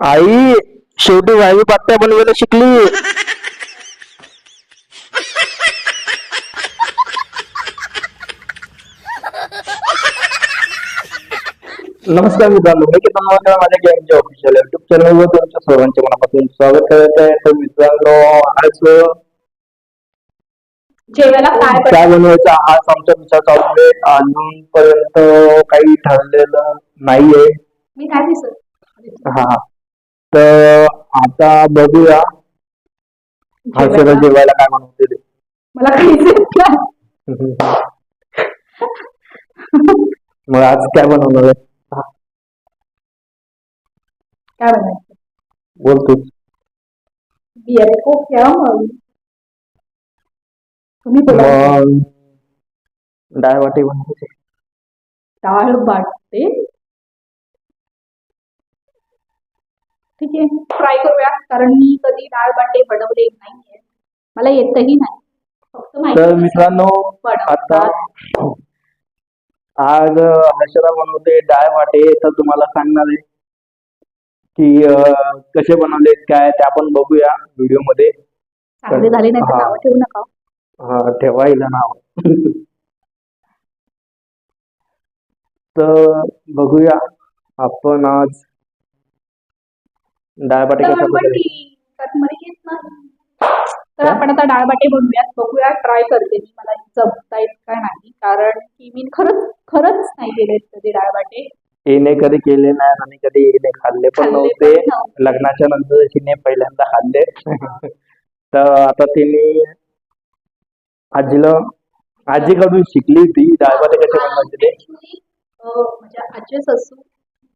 आई शेवटी वायू पाट्या बनवायला शिकली. नमस्कार मित्रांनो मी किती नमस्कार माझ्या गेमच्या ऑफिशियल युट्यूब चॅनलवर तुमच्या सर्वांचे मनापासून स्वागत करत आहे तर मित्रांनो आज जेवायला काय काय बनवायचा हाच आमचा विचार चालू आहे. अजूनपर्यंत काही ठरलेलं नाहीये. मी काय दिसत हा. तर आता बघूया. हर्षदा जेवायला? काय बनवते ते मला काहीच येत नाही. मग आज काय बनवणार आहे? काय बनायचं बोल तू. बियर को क्या मग. तुम्ही बोला. मग डाळ वाटी बनवायची. डाळ वाटते ठीक आहे. ट्राय करूया कारण मी कधी डाळ बाटे बनवले नाहीये. मला येतही नाही. फक्त तर मित्रांनो आता. आज हर्षदा बनवते डाळ वाटे तर तुम्हाला सांगणार आहे की अं, कसे बनवले काय ते आपण बघूया व्हिडिओमध्ये चांगले झाले नाही तर. नावं ठेवू नका. हा, ठेवायला नाव. तर बघूया आपण आज डाळबाटी येत नाही तर आपण आता डाळ बाटे बनवूयात. बघूया ट्राय करते मी. मला जमतायत का नाही? कारण की मी खरंच खरंच नाही केले कधी डाळ बाटे हिने कधी केले नाही आणि कधी हिने खाल्ले पण नव्हते. लग्नाच्या नंतर हिने पहिल्यांदा खाल्ले. तर आता तिने आजीला आजीकडून शिकली होती डाळबाटी कसे बनवायचे ते. माझ्या आजी सासू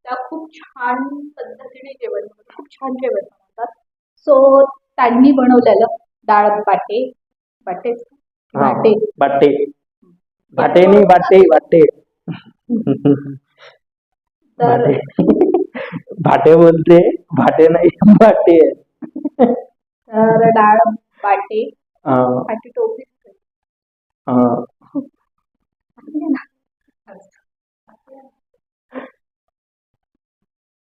त्या खूप छान पद्धतीने जेवण खूप छान जेवण बनवतात. सो त्यांनी बनवलेलं डाळ बाटे बाटे बाटे. बाटे. बाटे नाही बाटे बाटे. तर बाटे. भाटे बोलते भाटे नाही बाटे. तर डाळ बाटे बाटे टोपी.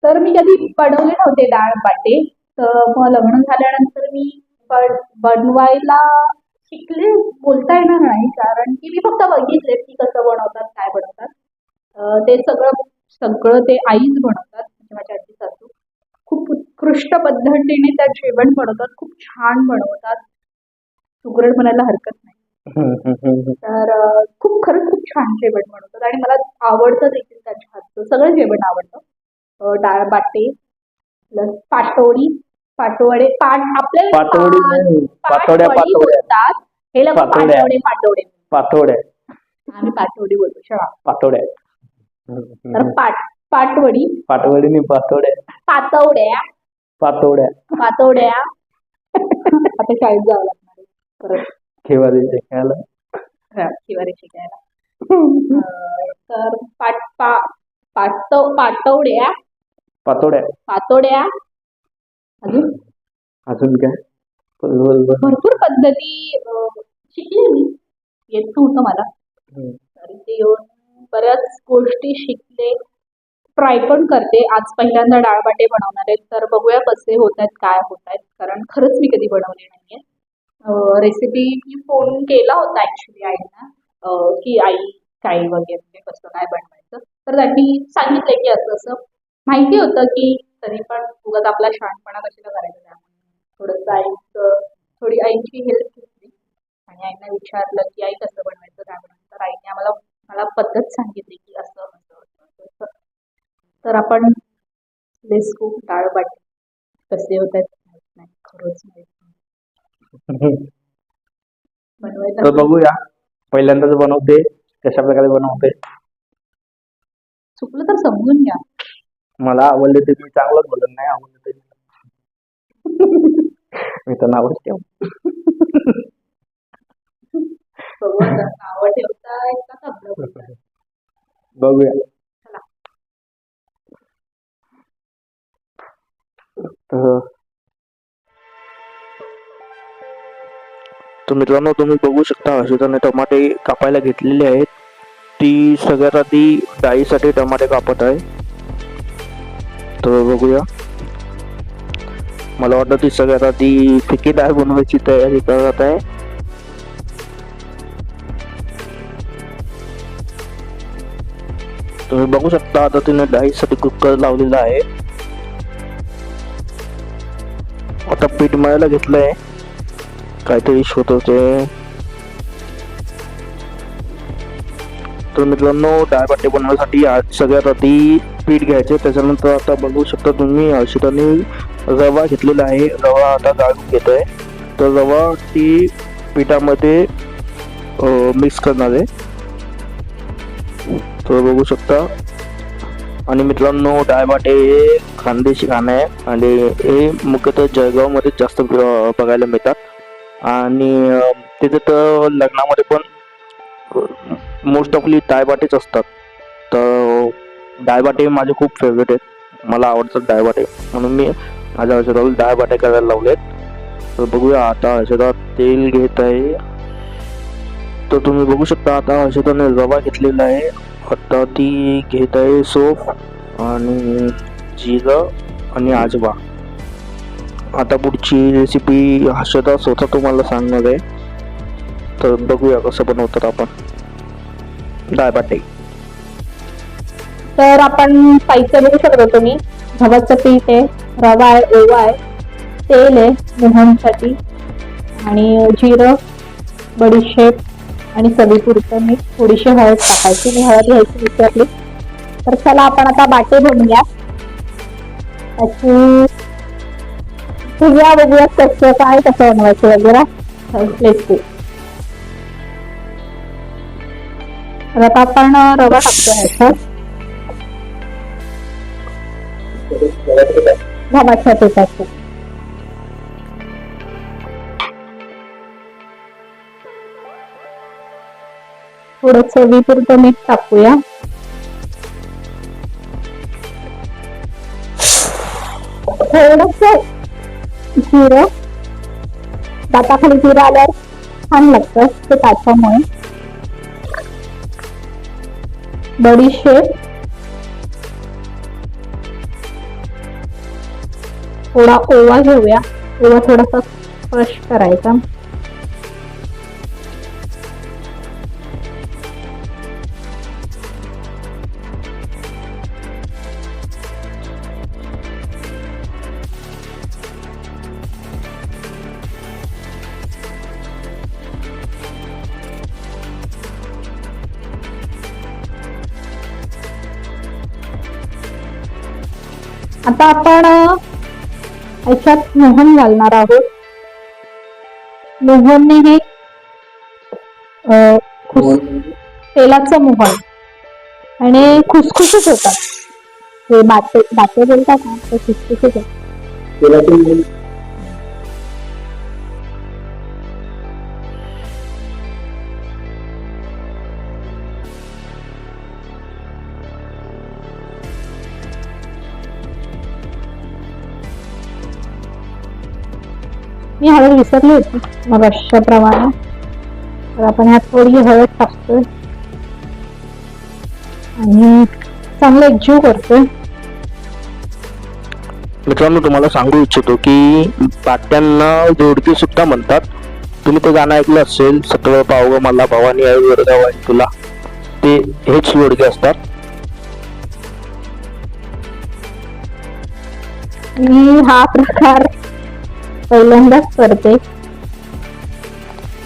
तर मी कधी बनवले नव्हते डाळ बाटे तर मग लग्न झाल्यानंतर मी बनवायला शिकले बोलता येणार नाही. कारण की मी फक्त बघितले की कसं बनवतात काय बनवतात. ते सगळं सगळं ते आईच बनवतात म्हणजे माझ्या आजी सासू. खूप उत्कृष्ट पद्धतीने त्या जेवण बनवतात खूप छान बनवतात. सुगरण म्हणायला हरकत नाही. तर खूप खरंच खूप छान जेवण बनवतात. आणि मला आवडतं देखील त्यांच्या हातचं सगळं जेवण आवडतं. अं, डाळ बाटे प्लस पाटोडी पाटोडे पाट आपल्याला पाटवडी नाही, पाटोड्या. बोलतात हे लोक पाटोड्या. पाटोडे पाटोडे. पातोड्या आम्ही पाटोडी बोलतो शाळा पातोड्या तर पाट पाटवडी. पाटवडी नाही पातोड्या पातवड्या. पातोड्या. पातवड्या आता शाळेत जावं लागणार आहे परत. खेवारी शिकायला. हा, शिवारी शिकायला. अं, तर पाट पा पाटव पाटवड्या. पातोड्या. पातोड्या. अजून? अजून काय? बोल, बोल, बोल. भरपूर पद्धती अं, शिकले मी. येत नव्हतं मला. हम्म. तर ते येऊन बऱ्याच गोष्टी शिकले. ट्राय पण करते. आज पहिल्यांदा डाळबाटे बनवणार आहेत. तर बघूया कसे होत आहेत काय होत आहेत. कारण खरंच मी कधी बनवले नाहीये. रेसिपी मी फोन केला होता ऍक्च्युली आईना अं, की आई काय वगैरे कसं काय बनवायचं? तर त्यांनी सांगितलं की असं असं माहिती होतं की तरी पण उगाच आपला शहाणपणा कशाला करायचा त्यामुळे. थोडंसं आईचं थोडी आईची हेल्प घेतली. आणि आईना विचारलं की आई कसं बनवायचं काय बनवायचं तर आईने आम्हाला मला पद्धत सांगितली की असं असं तर आपण लेस खूप डाळ बाटे कसे होत आहेत माहीत नाही. खरंच माहीत नाही. तर बनवायला बघूया. पहिल्यांदाच बनवते कशा प्रकारे बनवते. चुकलं तर समजून घ्या. मला आवडले ते मी चांगलंच बोलत नाही आवडलं ते मी तर नावच ठेव बघूया. तर तर मित्रांनो तुम्ही बघू शकता हर्षदाने टमाटे कापायला घेतलेले आहेत. ती सगळ्यात आधी डाळीसाठी टमाटे कापत आहे. तर बघूया. मला वाटतं ती सगळ्यात आधी फिकेदार डाळ बनवायची तयारी करत आहे. तुम्ही बघू शकता आता तिने डाळीसाठी कुकर लावलेला आहे. आता पीठ मळायला घेतलंय. काहीतरी शोध होते तर मित्रांनो डाळ बाटे बनवण्यासाठी आज सगळ्यात आधी पीठ घ्यायचे. त्याच्यानंतर आता बघू शकता तुम्ही औषधाने रवा घेतलेला आहे. रवा आता गाळून घेतोय. तर रवा ती पिठामध्ये मिक्स करणार आहे. तर बघू शकता. आणि मित्रांनो डायबाटे हे खानदेशी खाणं आहे. आणि हे मुख्यतः जळगावमध्ये जास्त बघायला मिळतात. आणि तिथे तर लग्नामध्ये पण मोस्ट ऑफली डाळबाटेच असतात. तर डाळबाटे माझे खूप फेवरेट आहेत. मला आवडतात डाळबाटे म्हणून मी माझ्या औषधाला डाळबाटे करायला लावलेत. तर बघूया आता औषधात तेल घेत आहे. तर तुम्ही बघू शकता आता औषधाने रवा घेतलेला आहे. आता ती घेत आहे सोप आणि जिरं आणि आजवा. आता पुढची रेसिपी हर्षदा स्वतः तुम्हाला सांगणार आहे. तर बघूया कसं बनवतात आपण. डाळबाटे तर आपण साहित्य बघू शकतो तुम्ही. गव्हाचं पीठ आहे रवा आहे ओवा आहे तेल आहे मोहनसाठी. आणि जिरं बडीशेप आणि सलीपुरतं मी थोडीशी हळद टाकायची. मी हळद घ्यायची विचारली तर चला आपण आता बाटे बनवूया. त्याची बघूया बघूया कसं काय कसं बनवायचं वगैरे. लेट्स तर आता आपण रवा टाकतो ह्याच्यात गव्हाच्या पिठाचं थोडं चवीपुरतं मीठ टाकूया थोडस जिरं. दाताखाली जिरं आल्यावर छान लागतं. ते त्याच्यामुळे बडीशेप. थोडा ओवा घेऊया. ओवा थोडासा स्पर्श करायचा. आता आपण अ, याच्यात मोहन घालणार आहोत. मोहनने हे तेलाचं मोहन आणि खुसखुशीत होतात. हे बाटे बाटे बोलतात ना ते खुसखुशीत होतात. मी हळद विसरली होती मग प्रमाणे तर आपण ह्यात थोडी हळद टाकतोय. आणि चांगलं एकजीव करतोय. मित्रांनो तुम्हाला सांगू इच्छितो की बाट्यांना जोडकी सुद्धा म्हणतात. तुम्ही ते गाणं ऐकलं असेल सत्व पाव मला भवानी आई वरगाव आहे तुला. ते हेच जोडके असतात. मी हा प्रकार पहिल्यांदाच करते.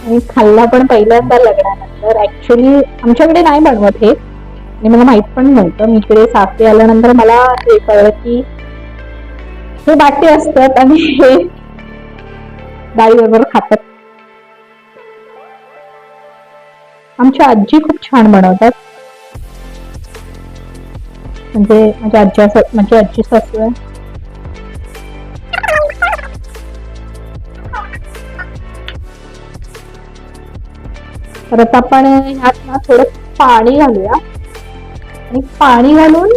आणि खाल्ला पण पहिल्यांदा लग्नानंतर. ऍक्च्युली आमच्याकडे नाही बनवत हे. आणि मला माहीत पण नव्हतं. मी इकडे सासरी आल्यानंतर मला हे कळलं की हे बाटे असतात आणि हे डाळी बरोबर खातात. आमची आजी खूप छान बनवतात. म्हणजे माझ्या आजी असं माझी आजी सासू आहे. परत आपण ह्यात ना थोडं पाणी घालूया. आणि पाणी घालून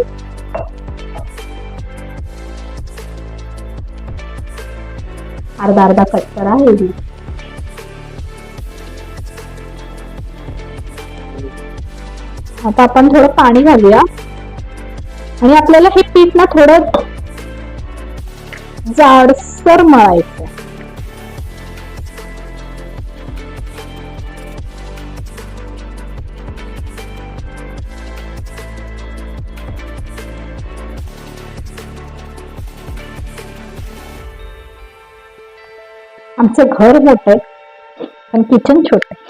अर्धा अर्धा कट करा हे आता आपण थोडं पाणी घालूया. आणि आपल्याला हे पीठ ना थोडं जाडसर मळायचं आमचं घर मोठं आहे पण किचन छोट आहे.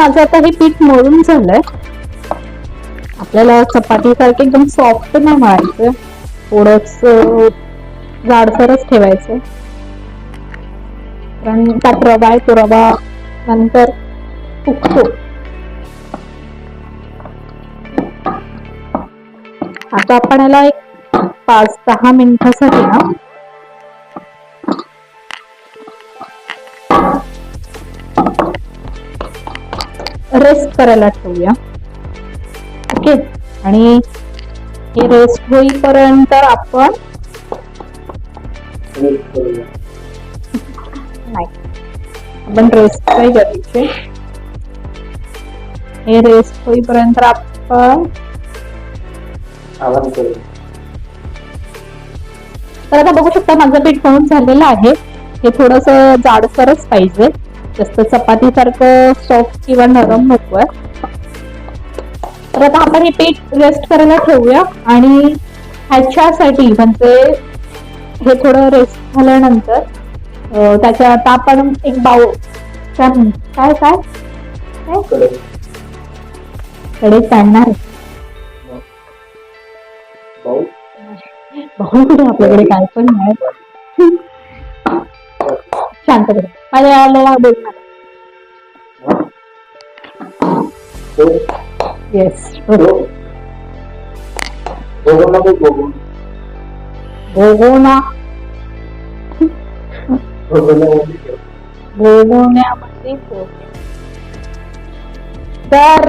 माझं आता हे पीठ मळून झालंय. आपल्याला चपाती सारखं एकदम सॉफ्ट नाही मळायचं. थोडस जाडसरच ठेवायचं. कारण त्यात रवा आहे तो रवा नंतर फुकतो आता आपण याला एक पाच दहा मिनिटासाठी ना रेस्ट करायला ठेवूया. ओके आणि हे रेस्ट होईपर्यंत आपण नाही. आपण रेस्ट काय करायचे. हे रेस्ट होईपर्यंत आपण तर आता बघू शकता माझं पीठ मळून झालेलं आहे. हे थोडस जाडसरच पाहिजे. जास्त चपाती सारखं सॉफ्ट किंवा नरम नकोय तर आता आपण हे पीठ रेस्ट करायला ठेवूया आणि ह्याच्यासाठी म्हणजे हे थोडं रेस्ट झाल्यानंतर त्याच्या आता आपण एक बाऊ काय काय काय? कडे. भाऊ भाऊ कुठे? आपल्याकडे काय पण नाही. शांत करा माझ्या आलेला येस भोगोना भोगवण्यामध्ये तर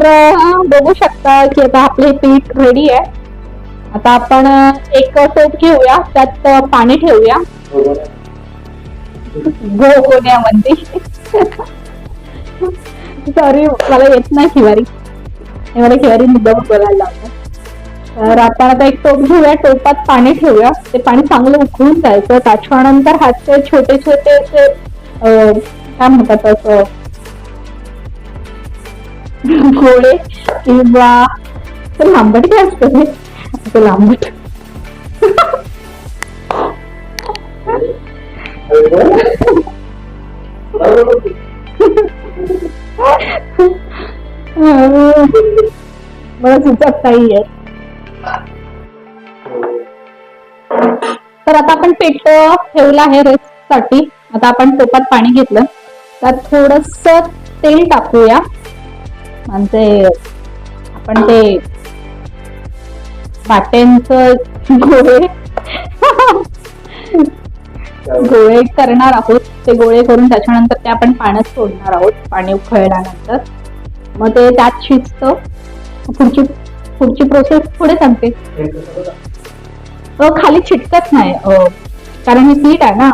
बघू शकता की आता आपले पीठ रेडी आहे. आता आपण एक सेट घेऊया. त्यात पाणी ठेवूया. गोगोण्यामध्ये. सॉरी मला येत नाही शिवारी हे मला शिवारी मुद्दा बोलायला लावतं. तर आपण आता एक टोप घेऊया. टोपात पाणी ठेवूया. ते पाणी चांगलं उकळून जायचं. त्याच्यानंतर हातचे छोटे छोटे असे अं, काय म्हणतात असं? गोळे किंवा लांबट काय असतं ते लांबट. मला सुचत नाहीये. तर आता आपण पेट ठेवलं आहे रेस्टसाठी आता आपण टोपात पाणी घेतलं. त्यात थोडस तेल टाकूया. म्हणजे आपण ते वाट्यांचं गोळे करणार आहोत. ते गोळे करून त्याच्यानंतर ते आपण पाण्यात सोडणार आहोत पाणी उकळल्यानंतर. मग ते त्यात शिजतं. पुढची पुढची प्रोसेस पुढे सांगते खाली चिटकत नाही. कारण हे पीठ आहे ना.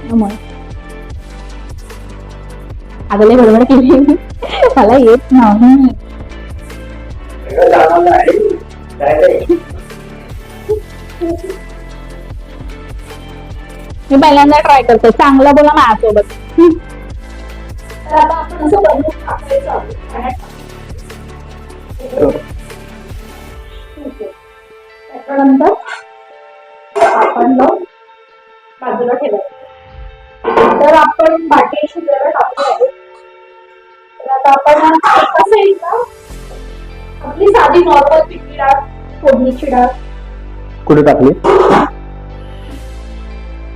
त्यामुळे. आगले बरोबर केली. मला येत नाही. मी पहिल्यांदा ट्राय करते. चांगलं बोला माझ्यासोबत तर आता आपण असं बनवून टाकायचं ठीक आहे. त्याच्यानंतर आपण मग बाजूला ठेवायचं तर आपण बाटी शिजायला टाकली आहे. तर आता आपण साधी नॉर्मल पिठी डाळ फोडणीची डाळ कुठे टाकली?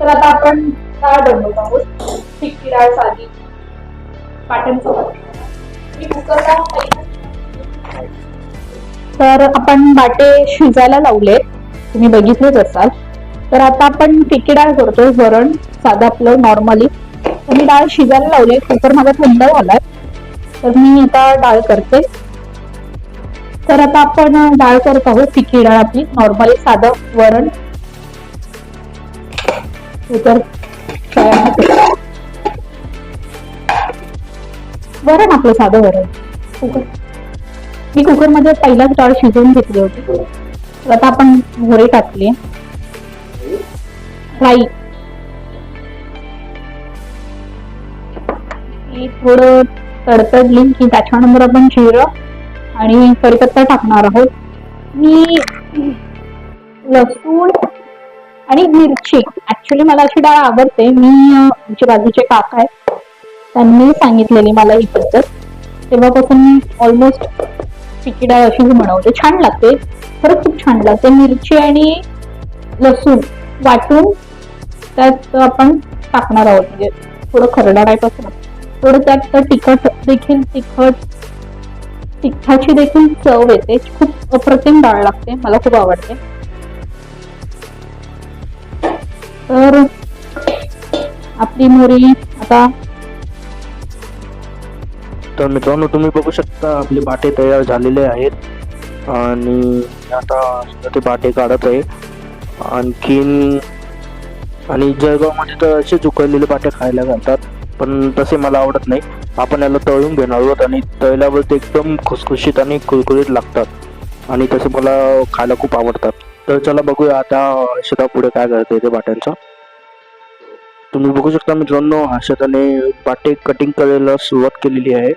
तर आता आपण डाळ बनवत आहोत. पिठी डाळ साधी मी कुकरला तर आपण बाटे शिजायला लावले तुम्ही बघितलेच असाल. तर आता आपण टिकी डाळ करतोय. वरण साधं आपलं नॉर्मली. मी डाळ शिजायला लावले कुकर माझा थंड झालाय. तर मी आता डाळ करते. तर आता आपण डाळ करत आहोत. पिठी डाळ आपली नॉर्मली साधं वरण तर वरण आपलं साधं वरण. कुकर. मी कुकरमध्ये पहिलाच डाळ शिजवून घेतली होती. आता आपण मोहरी टाकले. राई. थोडं तडतडली की त्याच्यानंतर आपण जिरं आणि कढीपत्ता टाकणार आहोत. मी लसूण आणि मिरची. ऍक्च्युली मला अशी डाळ आवडते. मी आमचे बाजूचे काका आहेत. त्यांनी सांगितलेली मला ही पद्धत. तेव्हापासून मी ऑलमोस्ट फिकी डाळ अशीच बनवते. छान लागते. खरंच खूप छान लागते. मिरची आणि लसूण वाटून त्यात आपण टाकणार आहोत. म्हणजे थोडं खरडा टाईप असं थोडं त्यात तिखट देखील तिखट तिखटाची देखील चव येते. खूप अप्रतिम डाळ लागते. मला खूप आवडते. तर आपली मोरी आता तर मित्रांनो तुम्ही बघू शकता आपले बाटे तयार झालेले आहेत आणि आता ते बाटे काढत आहे. आणखीन आणि जळगावमध्ये तर असेच उकळलेले बाटे खायला घालतात पण तसे मला आवडत नाही. आपण याला तळून घेणार आहोत आणि तळल्यावर ते एकदम खुसखुशीत आणि कुरकुरीत लागतात. आणि तसे मला खायला खूप आवडतात. तर चला बघूया आता हर्षदा पुढे काय करते ते बाट्यांचा तुम्ही बघू शकता मित्रांनो हर्षदाने बाटे कटिंग करायला सुरुवात केलेली आहे.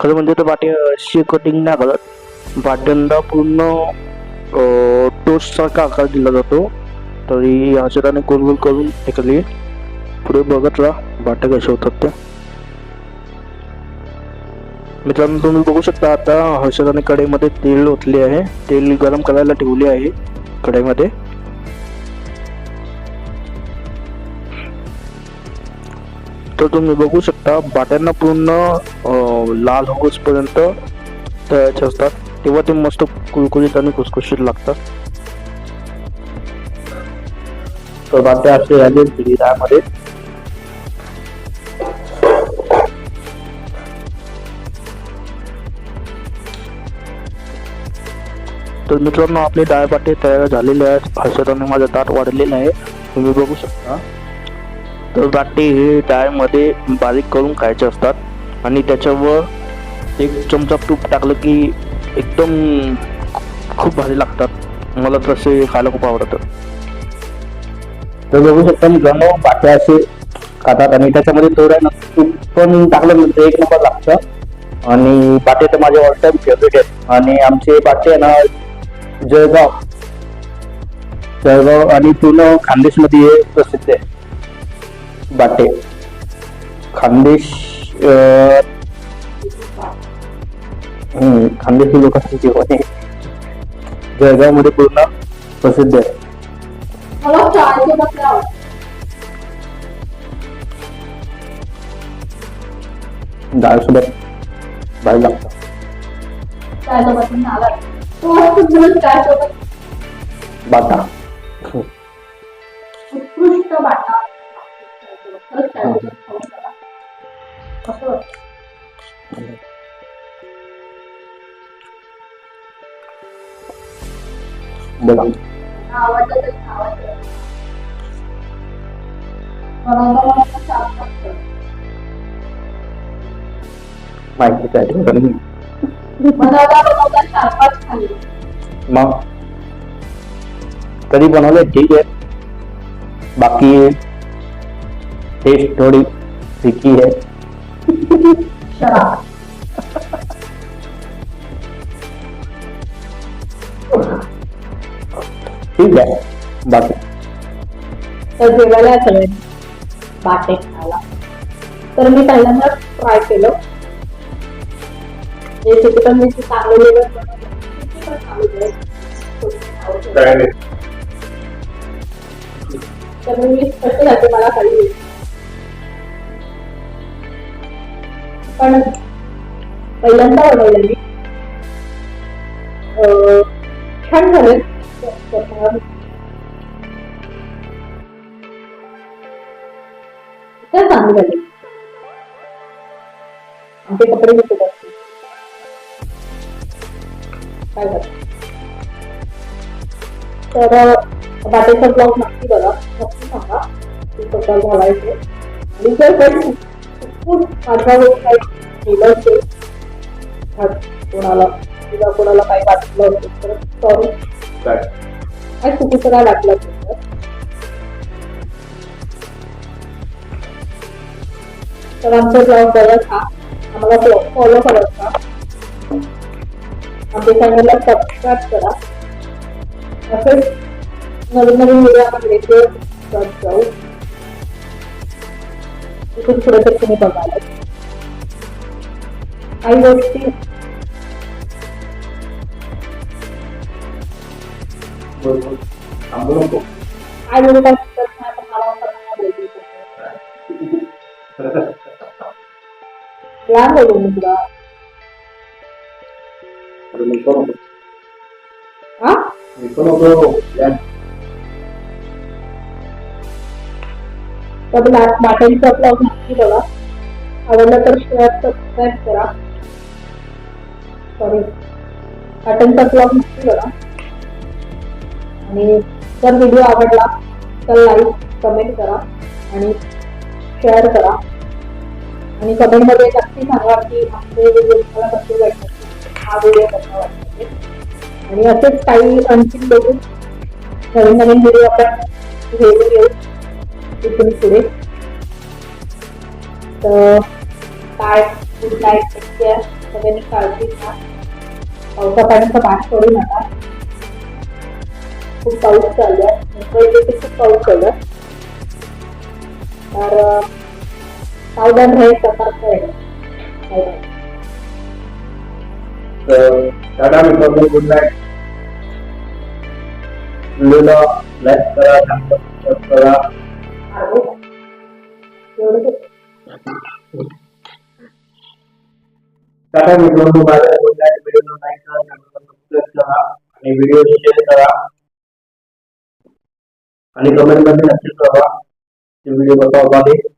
खरं म्हणजे तर बाटे अशी कटिंग नाही करत. बाट्यांना पूर्ण टोचसारखा आकार दिला जातो. तरी हर्षदाने गोल गोल करून फेकली पुढे बघत राहा बाटे कसे होतात ते. मित्रांनो तुम्ही बघू शकता आता हर्षदाने कढईमध्ये तेल ओतले आहे. तेल गरम करायला ठेवले आहे. कढईमध्ये. तर तुम्ही बघू शकता बाट्यांना पूर्ण लाल होसपर्यंत तळायचे असतात तेव्हा ते मस्त कुरकुरीत आणि खुसखुशीत लागतात. तर बाट्या असे झाले पिढी तर मित्रांनो आपले डाळ बाटे तयार झालेले आहेत हर्षदाने माझं ताट वाढलेलं आहे. तुम्ही बघू शकता. तर बाटे हे डाळमध्ये बारीक करून खायचे असतात. आणि त्याच्यावर एक चमचा तूप टाकलं की एकदम खूप भारी लागतात. मला तसे खायला खूप आवडतं. तर बघू शकता मित्रांनो बाटे असे खातात. आणि त्याच्यामध्ये थोडं ना तूप पण टाकलं म्हणजे एक नंबर लागतं. आणि बाटे तर माझे ऑल टाइम फेवरेट आहेत. आणि आमचे बाटे आहे ना जळगाव. जळगाव आणि पूर्ण खानदेशमध्ये हे प्रसिद्ध आहे. बाटे. खानदेश खानदेशी लोकांचे जेवण आहे जळगावमध्ये पूर्ण प्रसिद्ध आहे. डाळ सोबत भारी लागतं चहासोबत पण आला तो चहासोबत बाटा उत्कृष्ट वाटा खरंच चहासोबत खाऊ शकता. कसं वाटतं? बोला आवडतं तरी आवडतं बनवता बनवता छान लागतं. माहिती काय ठेवलं बनवता बनवता चार पाच मग? कधी बनवले? ठीक आहे. बाकी टेस्ट थोडी फिकी आहे. शराब ठीक आहे. बाकी. तर जेवायला सगळ्यांनी बाटे खायला. तर मी पहिल्यांदा ट्राय केलं. रेसिपी पण मी चांगलं जेवण बनवलं मी जाते मला काही पण पहिल्यांदा बनवलं मी अं, छान झाले तर चांगली आमचे कपडे घेतो काय तर बाटेचा ब्लॉग नक्की बघा. नक्की सांगा. की कसा घालायचे. आणि जर काही चुकून माझ्यावर काही केलं असेल आज कोणाला किंवा कोणाला काही वाटलं असेल तर सॉरी काय? चुकीचं काय वाटलं असेल तर? तर आमचा ब्लॉग बघत हा आम्हाला फॉलो करत का? आमच्या चॅनलला सबस्क्राईब करा. असेच नवीन नवीन व्हिडिओ आपण येते करत जाऊ. इथून पुढे तर तुम्ही बघायला काही गोष्टी थांबू नको काय बोलू काय सुचत नाही पण मला असं नाही बोलू लहान बोलू मी तुला मी पण नको हा मी पण नको तर बाटलीचा ब्लॉग नक्की बघा आवडलं तर शेअर सबस्क्राईब करा सॉरी बाटलीचा ब्लॉग नक्की बघा आणि जर व्हिडिओ आवडला तर लाईक कमेंट करा आणि शेअर करा आणि कमेंटमध्ये नक्की सांगा की आमचे व्हिडिओ तुम्हाला कसे वाटतात हा व्हिडिओ कसा वाटतो आणि असेच काही आणखी बघून नवीन नवीन व्हिडिओ आपण घेऊन येऊ. तिथून पुढे. तर काय गुड नाईट टेक केअर सगळ्यांनी काळजी घ्या. पावसापर्यंत पाण्याचा बाहेर पडू नका. खूप पाऊस चालू आहे. मुंबई देखील खूप पाऊस चालू तर सावधान राहील सतर्क राहील तर टाटा मित्रांनो गुड नाईट व्हिडिओला लाईक करा सबस्क्राईब करा टाटा मित्रांनो बाय गुड नाईट व्हिडिओला लाईक करा सबस्क्राईब करा. आणि व्हिडिओ शेअर करा. आणि कमेंटमध्ये नक्की कळवा. व्हिडिओ कसा वाटला